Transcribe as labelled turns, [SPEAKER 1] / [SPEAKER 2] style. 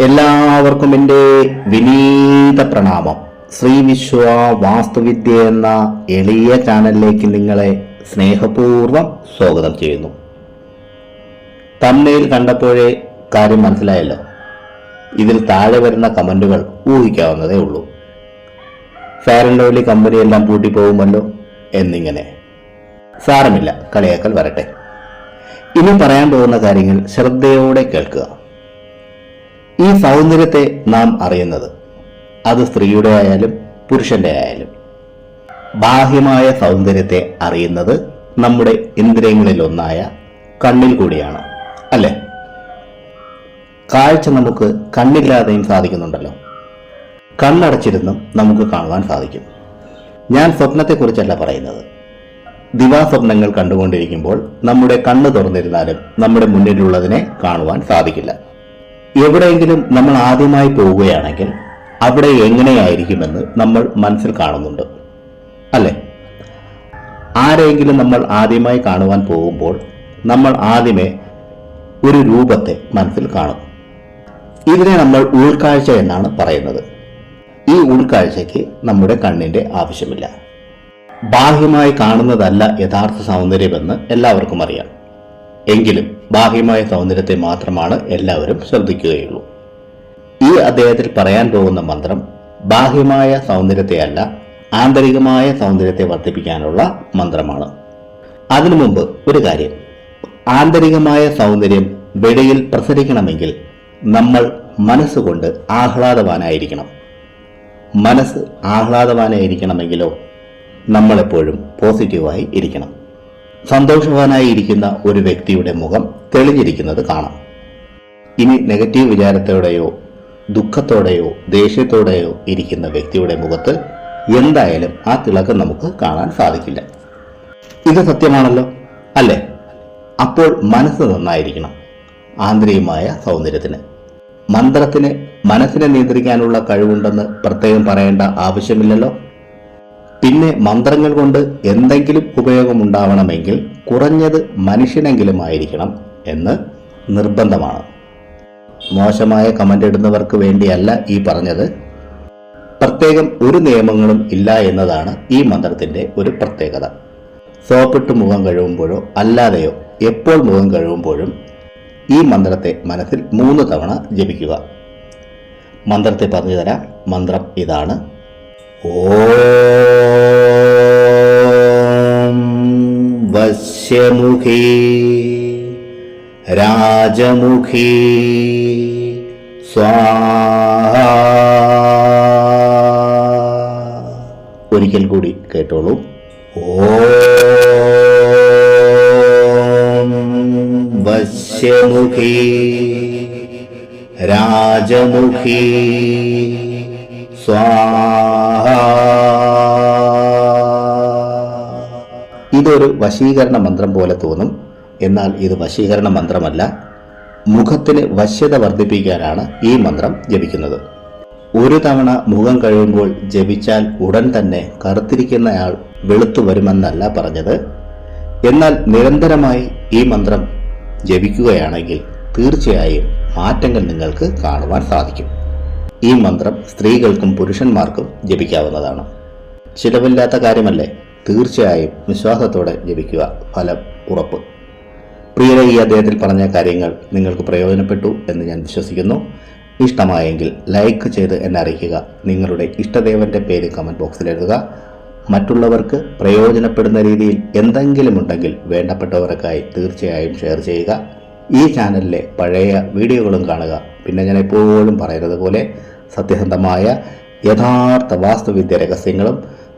[SPEAKER 1] എല്ലാവർക്കും എന്റെ വിനീത പ്രണാമം. ശ്രീ വിശ്വ വാസ്തുവിദ്യ എന്ന എളിയ ചാനലിലേക്ക് നിങ്ങളെ സ്നേഹപൂർവം സ്വാഗതം ചെയ്യുന്നു. തമ്മയിൽ കണ്ടപ്പോഴേ കാര്യം മനസ്സിലായല്ലോ. ഇതിൽ താഴെ വരുന്ന കമന്റുകൾ ഊഹിക്കാവുന്നതേ ഉള്ളൂ. ഫെയർ ആൻഡ് ലവ്ലി കമ്പനി എല്ലാം പൂട്ടിപ്പോകുമല്ലോ എന്നിങ്ങനെ. സാരമില്ല കളിയാക്കൽ വരട്ടെ. ഇനി പറയാൻ പോകുന്ന കാര്യങ്ങൾ ശ്രദ്ധയോടെ കേൾക്കുക. ഈ സൗന്ദര്യത്തെ നാം അറിയുന്നത്. അത് സ്ത്രീയുടെ ആയാലും പുരുഷന്റെ ആയാലും. ബാഹ്യമായ സൗന്ദര്യത്തെ അറിയുന്നത് നമ്മുടെ ഇന്ദ്രിയങ്ങളിൽ ഒന്നായ കണ്ണിൽ കൂടിയാണ് അല്ലേ? കാഴ്ച നമുക്ക് കണ്ണില്ലാതെയും സാധിക്കുന്നുണ്ടല്ലോ. കണ്ണടച്ചിരുന്നും നമുക്ക് കാണുവാൻ സാധിക്കും. ഞാൻ സ്വപ്നത്തെക്കുറിച്ചല്ല പറയുന്നത്. ദിവാസ്വപ്നങ്ങൾ കണ്ടുകൊണ്ടിരിക്കുമ്പോൾ നമ്മുടെ കണ്ണ് തുറന്നിരുന്നാലും നമ്മുടെ മുന്നിലുള്ളതിനെ കാണുവാൻ സാധിക്കില്ല. എവിടെയെങ്കിലും നമ്മൾ ആദ്യമായി പോവുകയാണെങ്കിൽ അവിടെ എങ്ങനെയായിരിക്കുമെന്ന് നമ്മൾ മനസ്സിൽ കാണുന്നുണ്ട്. അല്ലേ? ആരെങ്കിലും നമ്മൾ ആദ്യമായി കാണുവാൻ പോകുമ്പോൾ നമ്മൾ ആദ്യമേ ഒരു രൂപത്തെ മനസ്സിൽ കാണും. ഇതിനെ നമ്മൾ ഉൾക്കാഴ്ച എന്നാണ് പറയുന്നത്. ഈ ഉൾക്കാഴ്ചയ്ക്ക് നമ്മുടെ കണ്ണിന്റെ ആവശ്യമില്ല. ബാഹ്യമായി കാണുന്നതല്ല യഥാർത്ഥ സൗന്ദര്യമെന്ന് എല്ലാവർക്കും അറിയാം. എങ്കിലും ബാഹ്യമായ സൗന്ദര്യത്തെ മാത്രമാണ് എല്ലാവരും ശ്രദ്ധിക്കുകയുള്ളൂ. ഈ അദ്ദേഹത്തിൽ പറയാൻ പോകുന്ന മന്ത്രം ബാഹ്യമായ സൗന്ദര്യത്തെയല്ല ആന്തരികമായ സൗന്ദര്യത്തെ വർദ്ധിപ്പിക്കാനുള്ള മന്ത്രമാണ്. അതിനു മുമ്പ് ഒരു കാര്യം. ആന്തരികമായ സൗന്ദര്യം വെളിയിൽ പ്രസരിക്കണമെങ്കിൽ നമ്മൾ മനസ്സുകൊണ്ട് ആഹ്ലാദവാനായിരിക്കണം. മനസ്സ് ആഹ്ലാദവാനായിരിക്കണമെങ്കിലോ നമ്മളെപ്പോഴും പോസിറ്റീവായി ഇരിക്കണം. സന്തോഷവാനായി ഇരിക്കുന്ന ഒരു വ്യക്തിയുടെ മുഖം തെളിഞ്ഞിരിക്കുന്നത് കാണാം. ഇനി നെഗറ്റീവ് വിചാരത്തോടെയോ ദുഃഖത്തോടെയോ ദേഷ്യത്തോടെയോ ഇരിക്കുന്ന വ്യക്തിയുടെ മുഖത്ത് എന്തായാലും ആ തിളക്കം നമുക്ക് കാണാൻ സാധിക്കില്ല. ഇത് സത്യമാണല്ലോ അല്ലേ? അപ്പോൾ മനസ്സ് നന്നായിരിക്കണം ആന്തരികമായ സൗന്ദര്യത്തിന്. മന്ത്രത്തിന് മനസ്സിനെ നിയന്ത്രിക്കാനുള്ള കഴിവുണ്ടെന്ന് പ്രത്യേകം പറയേണ്ട ആവശ്യമില്ലല്ലോ. പിന്നെ മന്ത്രങ്ങൾ കൊണ്ട് എന്തെങ്കിലും ഉപയോഗമുണ്ടാവണമെങ്കിൽ കുറഞ്ഞത് മനുഷ്യനെങ്കിലും ആയിരിക്കണം എന്ന് നിർബന്ധമാണ്. മോശമായ കമന്റ് ഇടുന്നവർക്ക് വേണ്ടിയല്ല ഈ പറഞ്ഞത്. പ്രത്യേകം ഒരു നിയമങ്ങളും ഇല്ല എന്നതാണ് ഈ മന്ത്രത്തിന്റെ ഒരു പ്രത്യേകത. സോപ്പിട്ട് മുഖം കഴുകുമ്പോഴോ അല്ലാതെയോ എപ്പോൾ മുഖം കഴുകുമ്പോഴും ഈ മന്ത്രത്തെ മനസ്സിൽ മൂന്ന് തവണ ജപിക്കുക. മന്ത്രത്തെ പറഞ്ഞു തരാം. മന്ത്രം ഇതാണ്. ഓം വശ്യമുഖി രാജമുഖീ സ്വാഹ. ഒരിക്കൽ കൂടി കേട്ടോളൂ. ഓം വശ്യമുഖി രാജമുഖി സ്വാഹ. ഇതൊരു വശീകരണ മന്ത്രം പോലെ തോന്നും. എന്നാൽ ഇത് വശീകരണ മന്ത്രമല്ല. മുഖത്തിന് വശ്യത വർദ്ധിപ്പിക്കാനാണ് ഈ മന്ത്രം ജപിക്കുന്നത്. ഒരു തവണ മുഖം കഴിയുമ്പോൾ ജപിച്ചാൽ ഉടൻ തന്നെ കറുത്തിരിക്കുന്നയാൾ വെളുത്തു വരുമെന്നല്ല പറഞ്ഞത്. എന്നാൽ നിരന്തരമായി ഈ മന്ത്രം ജപിക്കുകയാണെങ്കിൽ തീർച്ചയായും മാറ്റങ്ങൾ നിങ്ങൾക്ക് കാണുവാൻ സാധിക്കും. ഈ മന്ത്രം സ്ത്രീകൾക്കും പുരുഷന്മാർക്കും ജപിക്കാവുന്നതാണ്. ചിലവില്ലാത്ത കാര്യമല്ലേ? തീർച്ചയായും വിശ്വാസത്തോടെ ജപിക്കുക. ഫലം ഉറപ്പ്. പ്രിയരെ ഈ അദ്ദേഹത്തിൽ പറഞ്ഞ കാര്യങ്ങൾ നിങ്ങൾക്ക് പ്രയോജനപ്പെട്ടു എന്ന് ഞാൻ വിശ്വസിക്കുന്നു. ഇഷ്ടമായെങ്കിൽ ലൈക്ക് ചെയ്ത് എന്നെ അറിയിക്കുക. നിങ്ങളുടെ ഇഷ്ടദേവന്റെ പേര് കമന്റ് ബോക്സിൽ എഴുതുക. മറ്റുള്ളവർക്ക് പ്രയോജനപ്പെടുന്ന രീതിയിൽ എന്തെങ്കിലും ഉണ്ടെങ്കിൽ വേണ്ടപ്പെട്ടവർക്കായി തീർച്ചയായും ഷെയർ ചെയ്യുക. ഈ ചാനലിലെ പഴയ വീഡിയോകളും കാണുക. പിന്നെ ഞാൻ എപ്പോഴും പറയുന്നത് പോലെ സത്യസന്ധമായ യഥാർത്ഥ വാസ്തുവിദ്യ രഹസ്യങ്ങളും